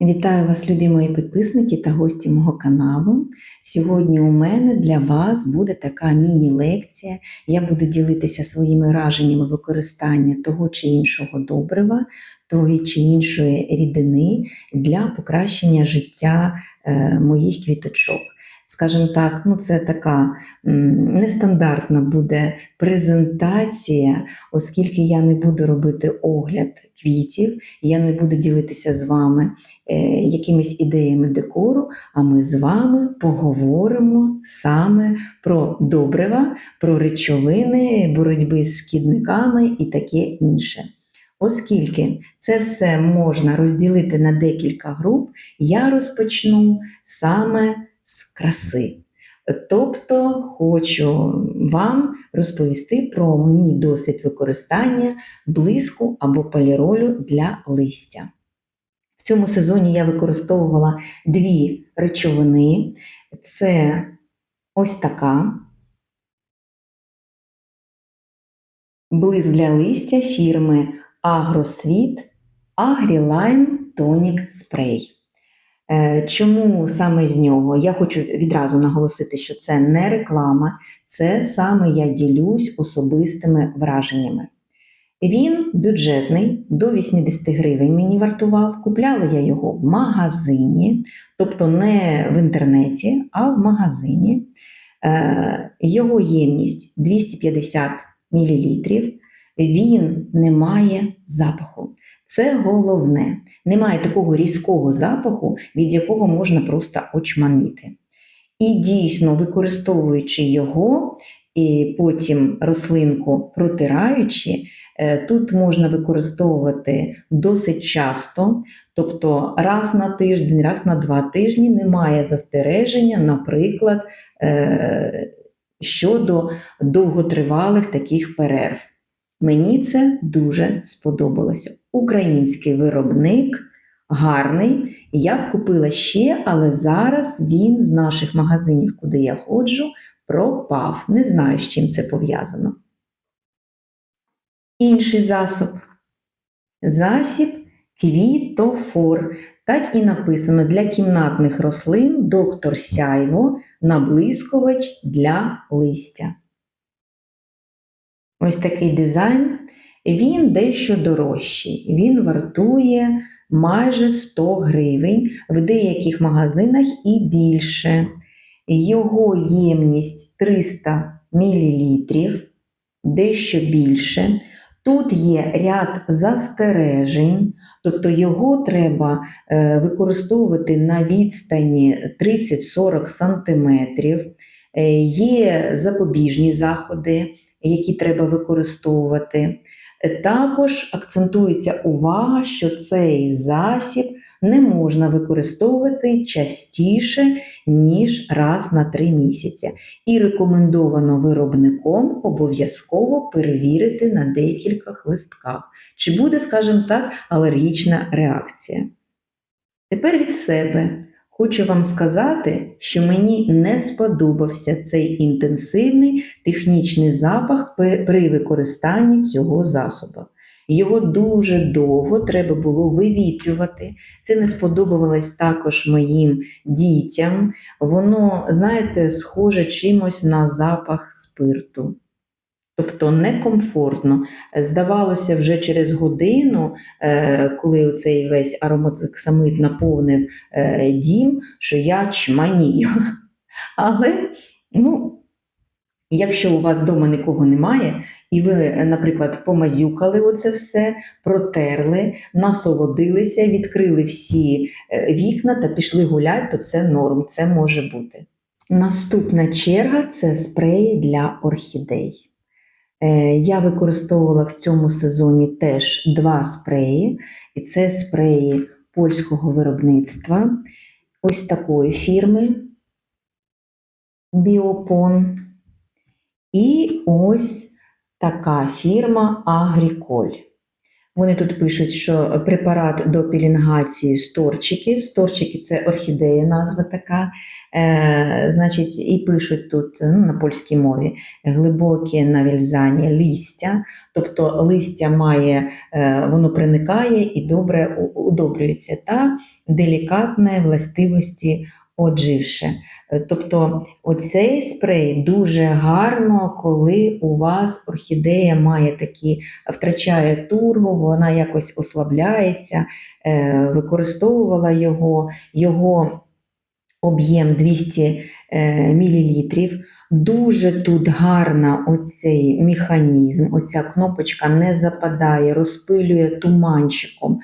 Вітаю вас, любі мої підписники та гості мого каналу. Сьогодні у мене для вас буде така міні-лекція. Я буду ділитися своїми враженнями використання того чи іншого добрива, тої чи іншої рідини для покращення життя е, моїх квіточок. Скажімо так, ну це така нестандартна буде презентація, оскільки я не буду робити огляд квітів, я не буду ділитися з вами е, якимись ідеями декору, а ми з вами поговоримо саме про добрива, про речовини, боротьби з шкідниками і таке інше. Оскільки це все можна розділити на декілька груп, я розпочну саме з краси. Тобто хочу вам розповісти про мій досвід використання блиску або поліролю для листя. В цьому сезоні я використовувала дві речовини. Це ось така блиск для листя фірми Агросвіт Agriline Tonic Spray. Е, Чому саме з нього? Я хочу відразу наголосити, що це не реклама, це саме я ділюсь особистими враженнями. Він бюджетний, до 80 гривень мені вартував. Купляла я його в магазині, тобто не в інтернеті, а в магазині. Е, Його ємність 250 мл. Він не має запаху. Це головне. Немає такого різкого запаху, від якого можна просто очманіти. І дійсно, використовуючи його, і потім рослинку протираючи, е, тут можна використовувати досить часто, тобто раз на тиждень, раз на два тижні немає застереження, наприклад, е, щодо довготривалих таких перерв. Мені це дуже сподобалося. Український виробник гарний. Я б купила ще, але зараз він з наших магазинів, куди я ходжу, пропав. Не знаю, з чим це пов'язано. Інший засіб. Засіб квітофор. Так і написано для кімнатних рослин доктор Сяйво наблискувач для листя. Ось такий дизайн. Він дещо дорожчий. Він вартує майже 100 гривень, в деяких магазинах і більше. Його ємність 300 мл, дещо більше. Тут є ряд застережень, тобто його треба е, використовувати на відстані 30-40 см. Е, Є запобіжні заходи які треба використовувати. Також акцентується увага, що цей засіб не можна використовувати частіше, ніж раз на 3 місяці. І рекомендовано виробником обов'язково перевірити на декількох листках, чи буде, скажімо так, алергічна реакція. Тепер від себе. Хочу вам сказати, що мені не сподобався цей інтенсивний технічний запах при використанні цього засобу. Його дуже довго треба було вивітрювати. Це не сподобалось також моїм дітям. Воно, знаєте, схоже чимось на запах спирту. Тобто некомфортно. Здавалося, вже через годину, е, коли цей весь ароматиксамид наповнив е, дім, що я чманію. Але, ну, якщо у вас вдома нікого немає, і ви, наприклад, помазюкали оце все, протерли, насолодилися, відкрили всі е, вікна та пішли гуляти, то це норм, це може бути. Наступна черга це спреї для орхідей. Е, я використовувала в цьому сезоні теж два спреї, і це спреї польського виробництва, ось такої фірми Біопон. І ось така фірма Агріколь. Вони тут пишуть, що препарат до пілінгації сторчиків. Сторчики це орхідея, назва така. Е, значить, і пишуть тут ну, на польській мові глибоке навільзання листя, тобто листя має, е, воно проникає і добре удобрюється, та делікатне властивості одживше. Е, Тобто оцей спрей дуже гарно, коли у вас орхідея має такі, втрачає тургу, вона якось ослабляється, е, використовувала його, його об'єм 200 мл. Дуже тут гарна оцей механізм, оця кнопочка не западає, розпилює туманчиком.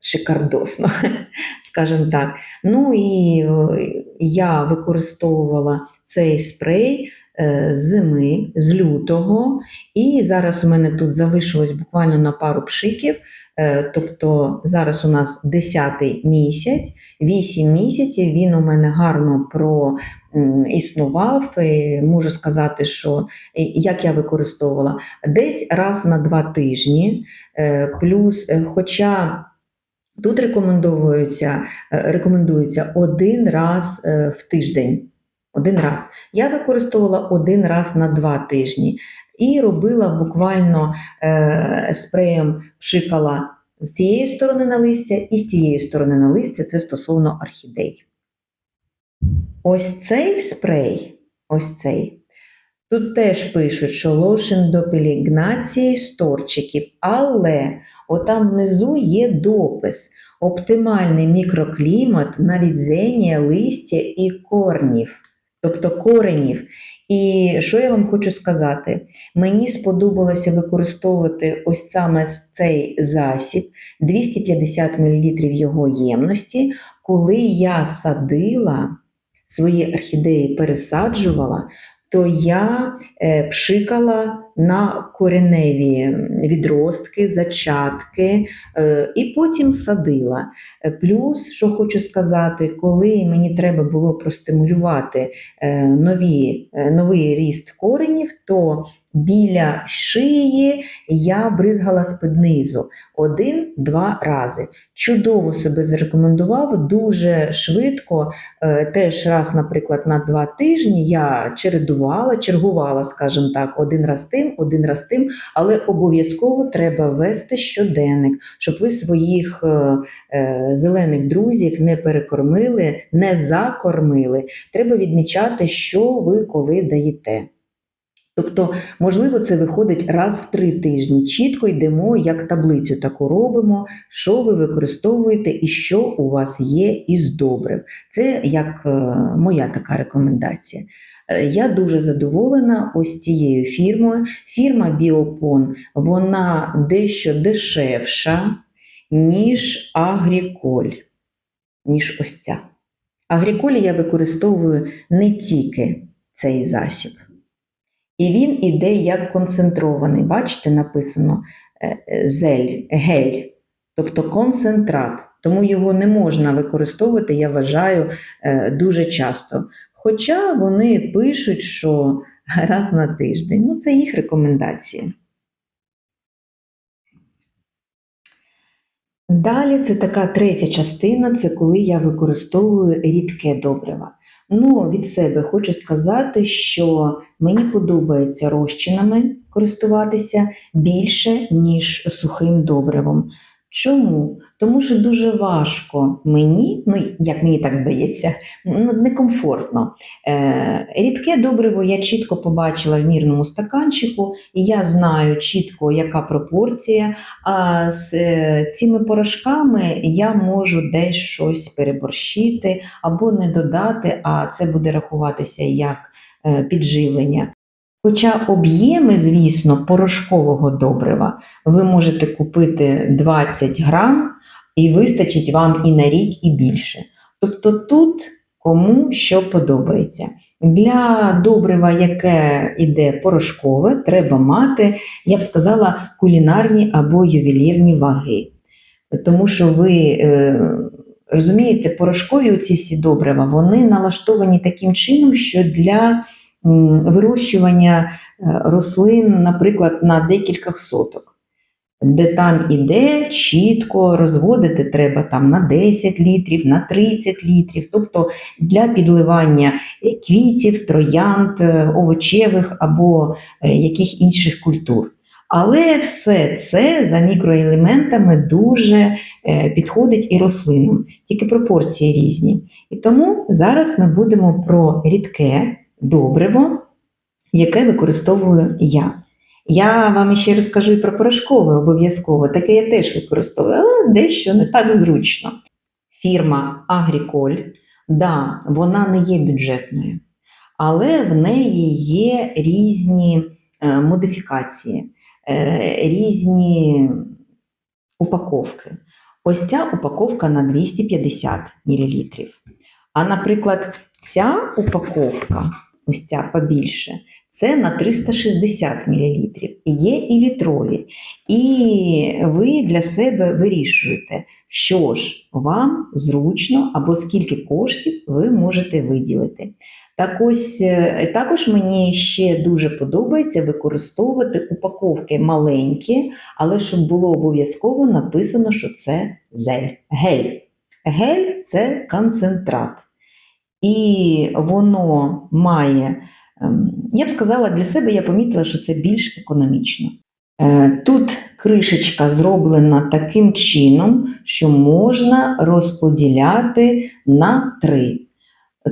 Шикардосно, скажімо так. Ну і е, я використовувала цей спрей е, з зими, з лютого, і зараз у мене тут залишилось буквально на пару пшиків. Е, Тобто зараз у нас 10 місяць, 8 місяців він у мене гарно проіснував. І Можу сказати, що як я використовувала десь раз на два тижні, е, плюс, е, хоча тут рекомендується, один раз в тиждень. Один раз. Я використовувала один раз на два тижні і робила буквально е, спреєм пшикала з цієї сторони на листя і з цієї сторони на листя. Це стосовно орхідей. Ось цей спрей, ось цей. Тут теж пишуть, що лошен до пелігнації сторчиків, але отам внизу є допис. Оптимальний мікроклімат на відзення листя і корнів, тобто коренів. І що я вам хочу сказати? Мені сподобалося використовувати ось саме цей засіб 250 мл його ємності, коли я садила свої орхідеї, пересаджувала, то я е, пшикала на кореневі відростки, зачатки е, і потім садила. Е, Плюс, що хочу сказати, коли мені треба було простимулювати нові, новий ріст коренів, то біля шиї я бризгала з-під низу один-два рази. Чудово себе зарекомендував, дуже швидко, е, теж раз, наприклад, на два тижні я чередувала, чергувала, скажімо так, один раз тим, один раз тим, але обов'язково треба вести щоденник, щоб ви своїх е, е, зелених друзів не перекормили, не закормили. Треба відмічати, що ви коли даєте. Тобто, можливо, це виходить раз в три тижні. Чітко йдемо, як таблицю таку робимо, що ви використовуєте і що у вас є із добрив. Це як е, моя така рекомендація. Е, Я дуже задоволена ось цією фірмою. Фірма Біопон вона дещо дешевша, ніж Агріколь, ніж ось ця. Агріколі я використовую не тільки цей засіб. І він іде як концентрований. Бачите, написано е, е, зель, гель, тобто концентрат. Тому його не можна використовувати, я вважаю, е, дуже часто. Хоча вони пишуть, що раз на тиждень. Ну, це їх рекомендації. Далі це така третя частина, це коли я використовую рідке добриво. Ну, від себе хочу сказати, що мені подобається розчинами користуватися більше, ніж сухим добривом. Чому? Тому що дуже важко мені, ну як мені так здається, ну, некомфортно. Е, рідке добриво я чітко побачила в мірному стаканчику, і я знаю чітко, яка пропорція. А з е, цими порошками я можу десь щось переборщити або не додати, а це буде рахуватися як е, підживлення. Хоча об'єми, звісно, порошкового добрива ви можете купити 20 грам і вистачить вам і на рік, і більше. Тобто тут кому що подобається. Для добрива, яке йде порошкове, треба мати, я б сказала, кулінарні або ювелірні ваги. Тому що ви е, розумієте, порошкові ці всі добрива, вони налаштовані таким чином, що для вирощування е, рослин, наприклад, на декількох соток. де там іде чітко розводити треба там на 10 літрів, на 30 літрів, тобто для підливання квітів, троянд, е, овочевих або е, яких інших культур. Але все це за мікроелементами дуже підходить і рослинам, тільки пропорції різні. І тому зараз ми будемо про рідке добриво, яке використовую я. Я вам ще розкажу і про порошкове обов'язково, таке я теж використовую, але дещо не так зручно. Фірма Агріколь, да, вона не є бюджетною, але в неї є різні е, модифікації, е, різні упаковки. Ось ця упаковка на 250 мл. А, наприклад, ця упаковка, ось ця побільше, це на 360 мл. Є і літрові. І ви для себе вирішуєте, що ж вам зручно або скільки коштів ви можете виділити. Так ось е, також мені ще дуже подобається використовувати упаковки маленькі, але щоб було обов'язково написано, що це гель. Гель це концентрат. І воно має, ем, я б сказала, для себе я помітила, що це більш економічно. Е, Тут кришечка зроблена таким чином, що можна розподіляти на три.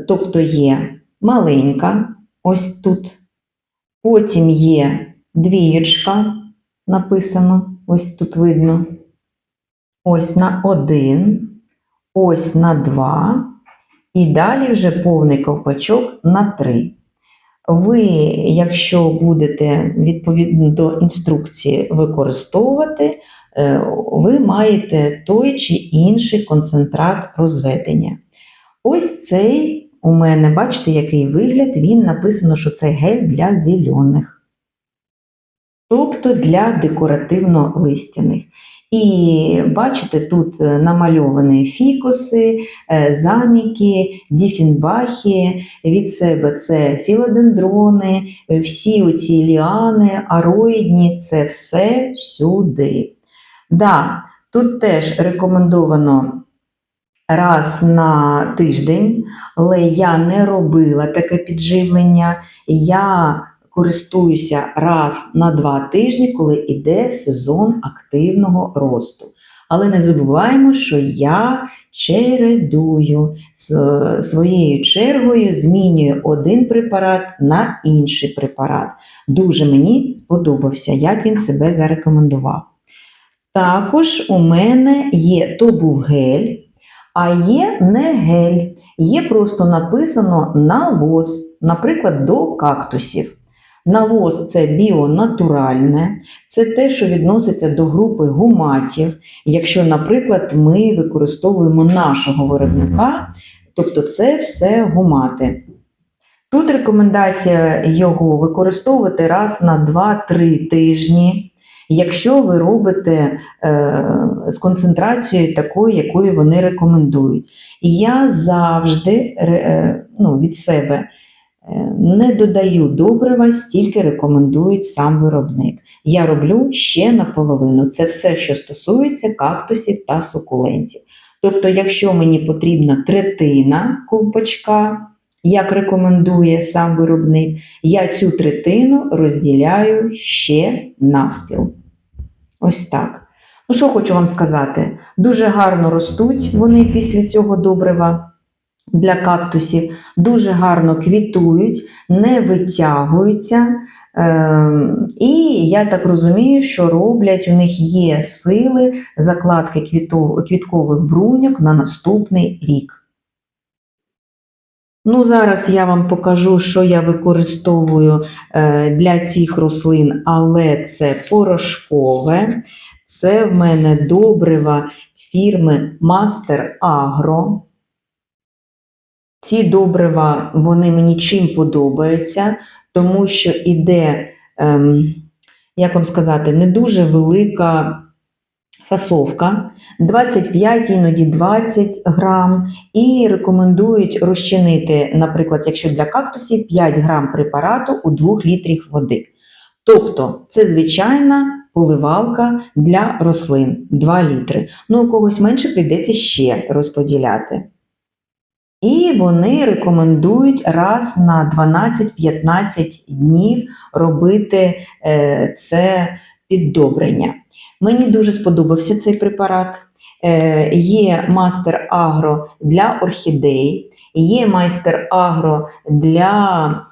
Тобто є маленька, ось тут, потім є двієчка, написано, ось тут видно, ось на один, ось на два, і далі вже повний ковпачок на три. Ви, якщо будете відповідно до інструкції використовувати, е, ви маєте той чи інший концентрат розведення. Ось цей у мене, бачите, який вигляд, він написано, що це гель для зелених. Тобто для декоративно-листяних. І бачите, тут е, намальовані фікуси, е, заміки, діфінбахи, від себе це філодендрони, е, всі оці ліани, ароїдні це все сюди. Да, тут теж рекомендовано раз на тиждень, але я не робила таке підживлення. Я користуюся раз на два тижні, коли йде сезон активного росту. Але не забуваємо, що я чередую своєю чергою, змінюю один препарат на інший препарат. Дуже мені сподобався, як він себе зарекомендував. Також у мене є то був гель, а є не гель. Є просто написано навоз, наприклад, до кактусів. Навоз це біонатуральне, це те, що відноситься до групи гуматів. Якщо, наприклад, ми використовуємо нашого виробника, тобто це все гумати. Тут рекомендація його використовувати раз на 2-3 тижні, якщо ви робите е, з концентрацією такою, якою вони рекомендують. І я завжди е, ну, від себе. Не додаю добрива, стільки рекомендують сам виробник. Я роблю ще наполовину. Це все, що стосується кактусів та сукулентів. Тобто, якщо мені потрібна третина ковпачка, як рекомендує сам виробник, я цю третину розділяю ще навпіл. Ось так. Ну, що хочу вам сказати? Дуже гарно ростуть вони після цього добрива для кактусів, дуже гарно квітують, не витягуються. Ем, І я так розумію, що роблять, у них є сили закладки квіткових бруньок на наступний рік. Ну, зараз я вам покажу, що я використовую е, для цих рослин, але це порошкове. Це в мене добрива фірми Master Agro. Ці добрива, вони мені чим подобаються, тому що іде, ем, як вам сказати, не дуже велика фасовка, 25, іноді 20 грам, і рекомендують розчинити, наприклад, якщо для кактусів 5 грам препарату у 2 літрів води. Тобто це звичайна поливалка для рослин 2 літри. Ну, у когось менше прийдеться ще розподіляти. І вони рекомендують раз на 12-15 днів робити е, це піддобрення. Мені дуже сподобався цей препарат. Е, Є мастер агро для орхідей, є майстер агро для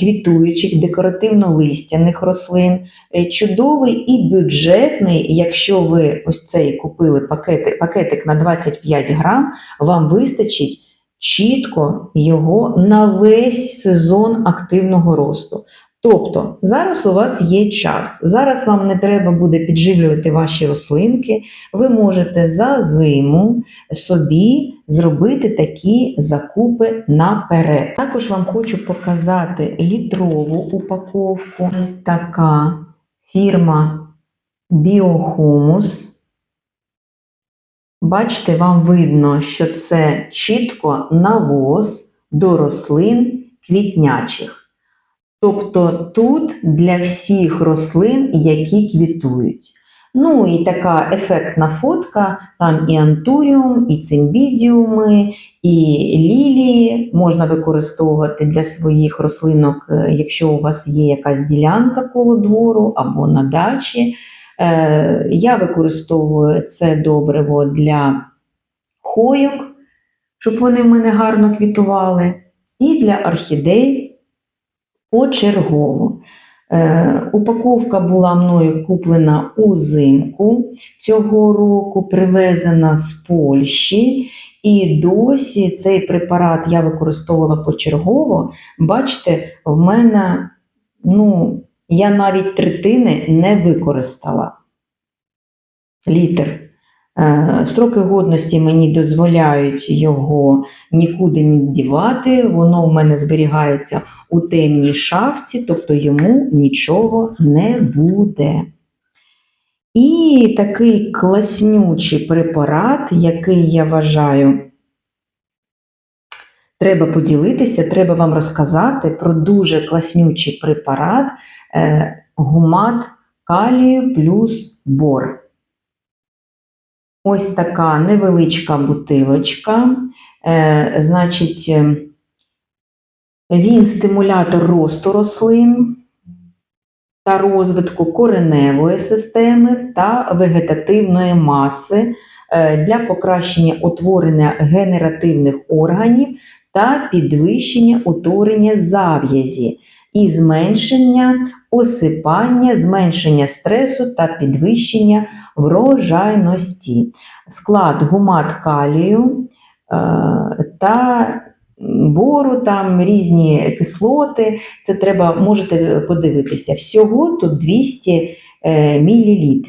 квітуючих декоративно-листяних рослин. Е, Чудовий і бюджетний, якщо ви ось цей купили пакети, пакетик на 25 грам, вам вистачить чітко його на весь сезон активного росту. Тобто зараз у вас є час, зараз вам не треба буде підживлювати ваші рослинки, ви можете за зиму собі зробити такі закупи наперед. Також вам хочу показати літрову упаковку. Ось така фірма Біохумус. Бачите, вам видно, що це чітко навоз до рослин квітнячих. Тобто тут для всіх рослин, які квітують. Ну і така ефектна фотка, там і антуріум, і цимбідіуми, і лілії можна використовувати для своїх рослинок, е, якщо у вас є якась ділянка коло двору або на дачі. Е, Я використовую це добриво для хойок, щоб вони в мене гарно квітували, і для орхідей почергово. Е, упаковка була мною куплена узимку цього року, привезена з Польщі. І досі цей препарат я використовувала почергово. Бачите, в мене, ну, я навіть третини не використала. Літр. Е, Строки годності мені дозволяють його нікуди не дівати, воно в мене зберігається у темній шафці, тобто йому нічого не буде. І такий класнючий препарат, який я вважаю, треба поділитися, треба вам розказати про дуже класнючий препарат гумат калію плюс бор. Ось така невеличка бутилочка. Е, значить, е, він стимулятор росту рослин та розвитку кореневої системи та вегетативної маси е, для покращення утворення генеративних органів та підвищення утворення зав'язі і зменшення осипання, зменшення стресу та підвищення врожайності. Склад гумат калію е, та бору, там різні кислоти. Це треба можете подивитися. Всього тут 200 е, мл.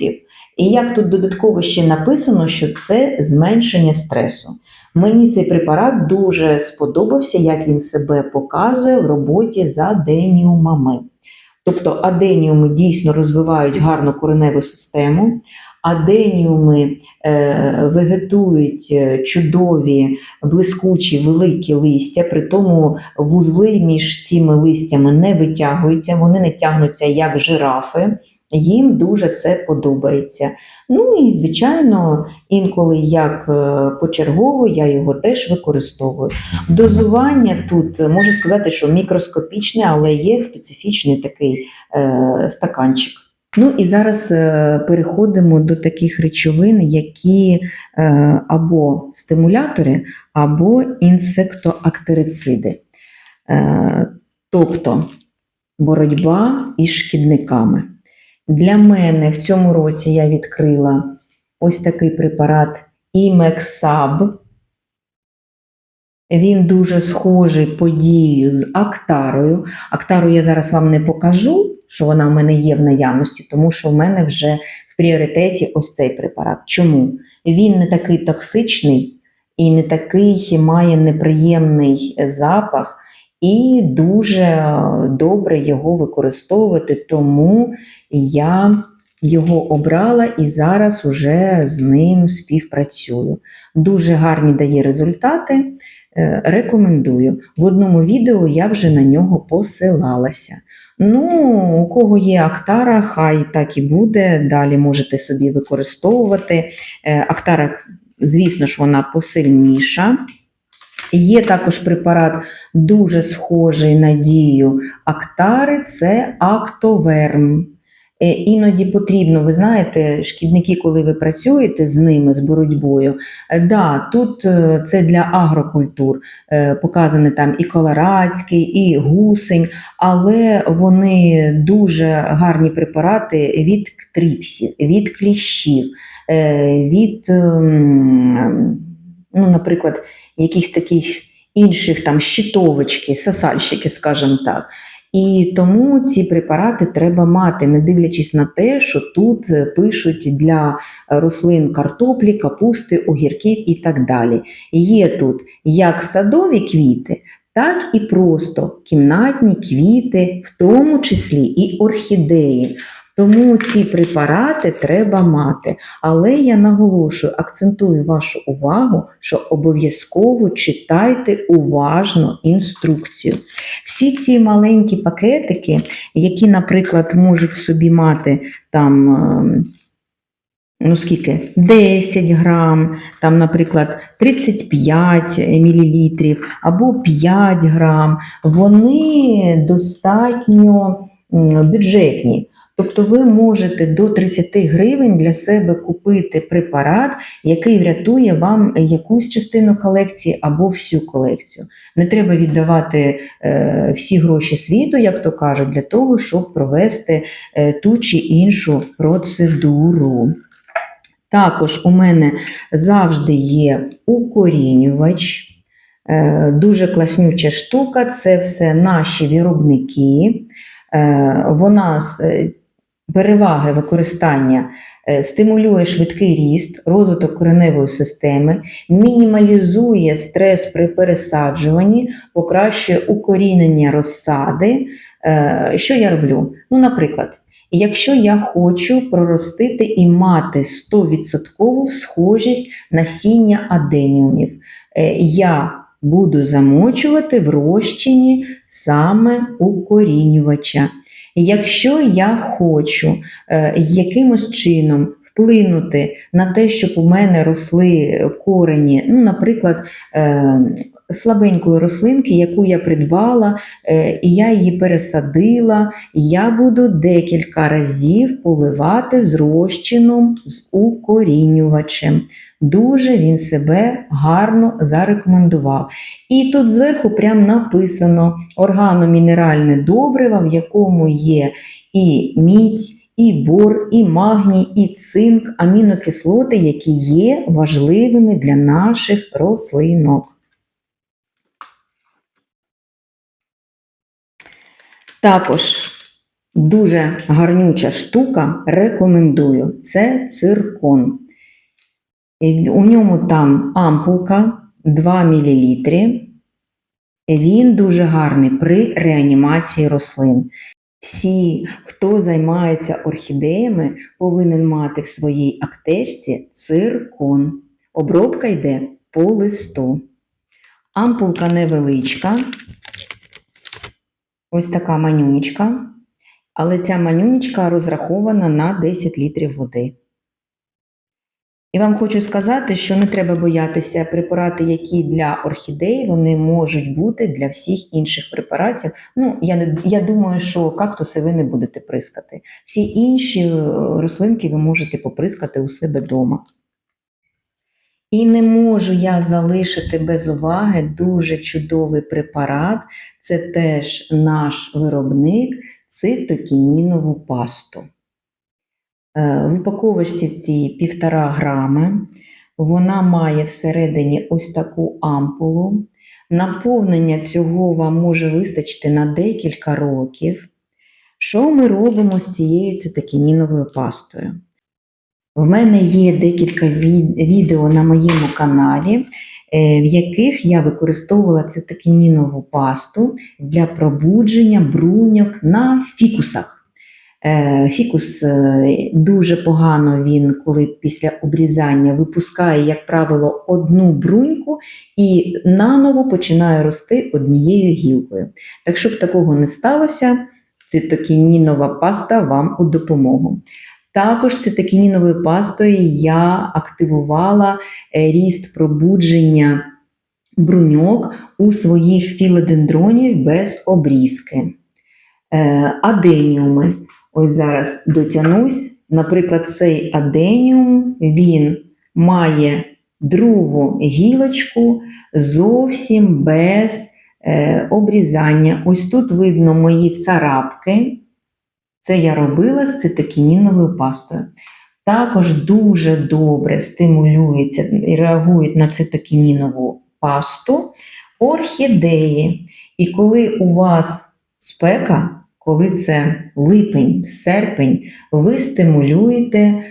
І як тут додатково ще написано, що це зменшення стресу. Мені цей препарат дуже сподобався, як він себе показує в роботі з аденіумами. Тобто аденіуми дійсно розвивають гарну кореневу систему, аденіуми е, вегетують е, чудові, блискучі, великі листя, при тому вузли між цими листями не витягуються, вони не тягнуться як жирафи. Їм дуже це подобається. Ну і, звичайно, інколи як е, почергово я його теж використовую. Дозування тут можу сказати, що мікроскопічне, але є специфічний такий е, стаканчик. Ну і зараз е, переходимо до таких речовин, які е, або стимулятори, або інсектоактерициди. Тобто боротьба із шкідниками. Для мене в цьому році я відкрила ось такий препарат Імексаб. Він дуже схожий по дію з Актарою. Актару я зараз вам не покажу, що вона в мене є в наявності, тому що в мене вже в пріоритеті ось цей препарат. Чому? Він не такий токсичний і не такий має неприємний запах, і дуже добре його використовувати, тому я його обрала і зараз уже з ним співпрацюю. Дуже гарні дає результати. Е, Рекомендую. В одному відео я вже на нього посилалася. Ну, у кого є Актара, хай так і буде. Далі можете собі використовувати. Е, Актара, звісно ж, вона посильніша. Є також препарат дуже схожий на дію Актари, це Актоверм. Е, Іноді потрібно, ви знаєте, шкідники, коли ви працюєте з ними, з боротьбою, е, да, тут е, це для агрокультур, е, показані там і колорадський, і гусень, але вони дуже гарні препарати від тріпсів, від кліщів, від, ем, ну, наприклад, якихось таких інших там щитовочки, сосальщики, скажімо так. І тому ці препарати треба мати, не дивлячись на те, що тут е, пишуть для рослин картоплі, капусти, огірків і так далі. Є тут як садові квіти, так і просто кімнатні квіти, в тому числі і орхідеї. Тому ці препарати треба мати. Але я наголошую, акцентую вашу увагу, що обов'язково читайте уважно інструкцію. Всі ці маленькі пакетики, які, наприклад, можуть в собі мати там. ем, Ну, скільки? 10 грам, там, наприклад, 35 мл або 5 грам, вони достатньо бюджетні. Тобто ви можете до 30 гривень для себе купити препарат, який врятує вам якусь частину колекції або всю колекцію. Не треба віддавати е, всі гроші світу, як то кажуть, для того, щоб провести е, ту чи іншу процедуру. Також у мене завжди є укорінювач. Е, Дуже класнюча штука, це все наші виробники. Е, Вона е, переваги використання е, стимулює швидкий ріст, розвиток кореневої системи, мінімалізує стрес при пересаджуванні, покращує укорінення розсади. Е, Що я роблю? Ну, наприклад, якщо я хочу проростити і мати 100% схожість насіння аденіумів, е, я буду замочувати в розчині саме укорінювача. Якщо я хочу е, якимось чином вплинути на те, щоб у мене росли корені, ну, наприклад, е, слабенької рослинки, яку я придбала, е, і я її пересадила, я буду декілька разів поливати з розчином з укорінювачем. Дуже він себе гарно зарекомендував. І тут зверху прям написано органомінеральне добриво, в якому є і мідь, і бор, і магній, і цинк, амінокислоти, які є важливими для наших рослинок. Також дуже гарнюча штука, рекомендую, це циркон. У ньому там ампулка 2 мл. Він дуже гарний при реанімації рослин. Всі, хто займається орхідеями, повинен мати в своїй аптечці циркон. Обробка йде по листу. Ампулка невеличка. Ось така манюнічка. Але ця манюнічка розрахована на 10 літрів води. І вам хочу сказати, що не треба боятися препарати, які для орхідей, вони можуть бути для всіх інших препаратів. Ну, я, не, я думаю, що кактуси ви не будете прискати. Всі інші е, рослинки ви можете поприскати у себе вдома. І не можу я залишити без уваги дуже чудовий препарат. Це теж наш виробник цитокінінову пасту. Е, В упаковочці ці півтора грами. Вона має всередині ось таку ампулу. Наповнення цього вам може вистачити на декілька років. Що ми робимо з цією цитокініновою пастою? В мене є декілька відео на моєму каналі, е, в яких я використовувала цитокінінову пасту для пробудження бруньок на фікусах. Е, Фікус е, дуже погано він, коли після обрізання випускає, як правило, одну бруньку і наново починає рости однією гілкою. Так, щоб такого не сталося, цитокінінова паста вам у допомогу. Також цитокініновою пастою я активувала е, ріст пробудження бруньок у своїх філодендронів без обрізки. Аденіуми. Ось зараз дотянусь. Наприклад, цей аденіум він має другу гілочку зовсім без е, обрізання. Ось тут видно мої царапки. Це я робила з цитокініновою пастою. Також дуже добре стимулюються і реагують на цитокінінову пасту орхідеї. І коли у вас спека, коли це липень, серпень, ви стимулюєте е,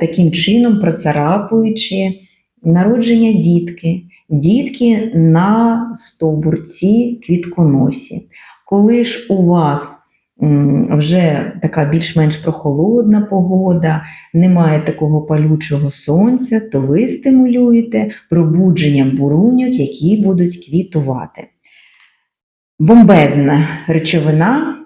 таким чином, процарапуючи народження дітки, дітки на стовбурці квітконосі. Коли ж у вас вже така більш-менш прохолодна погода, немає такого палючого сонця, то ви стимулюєте пробудження буруньок, які будуть квітувати. Бомбезна речовина,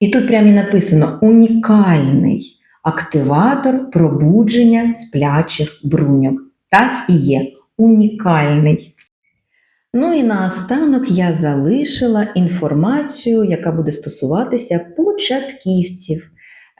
і тут прямо написано унікальний активатор пробудження сплячих бруньок. Так і є, унікальний. Ну і наостанок я залишила інформацію, яка буде стосуватися початківців.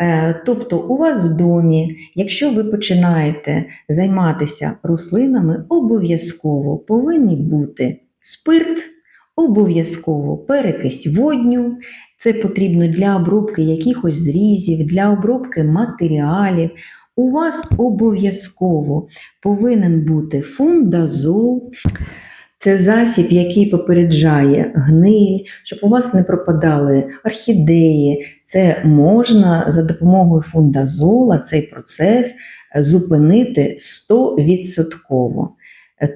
Е, Тобто, у вас в домі, якщо ви починаєте займатися рослинами, обов'язково повинні бути спирт, обов'язково перекись водню. Це потрібно для обробки якихось зрізів, для обробки матеріалів. У вас обов'язково повинен бути фундазол. Це засіб, який попереджає гниль, щоб у вас не пропадали орхідеї. Це можна за допомогою фундазола цей процес зупинити 100%.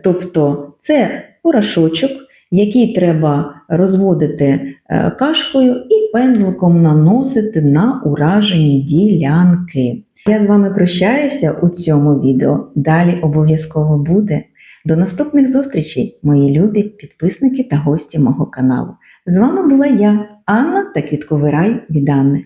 Тобто це порошочок, який треба розводити е, кашкою і пензликом наносити на уражені ділянки. Я з вами прощаюся у цьому відео. Далі обов'язково буде. До наступних зустрічей, мої любі підписники та гості мого каналу. З вами була я, Анна та Квітковий рай від Анни.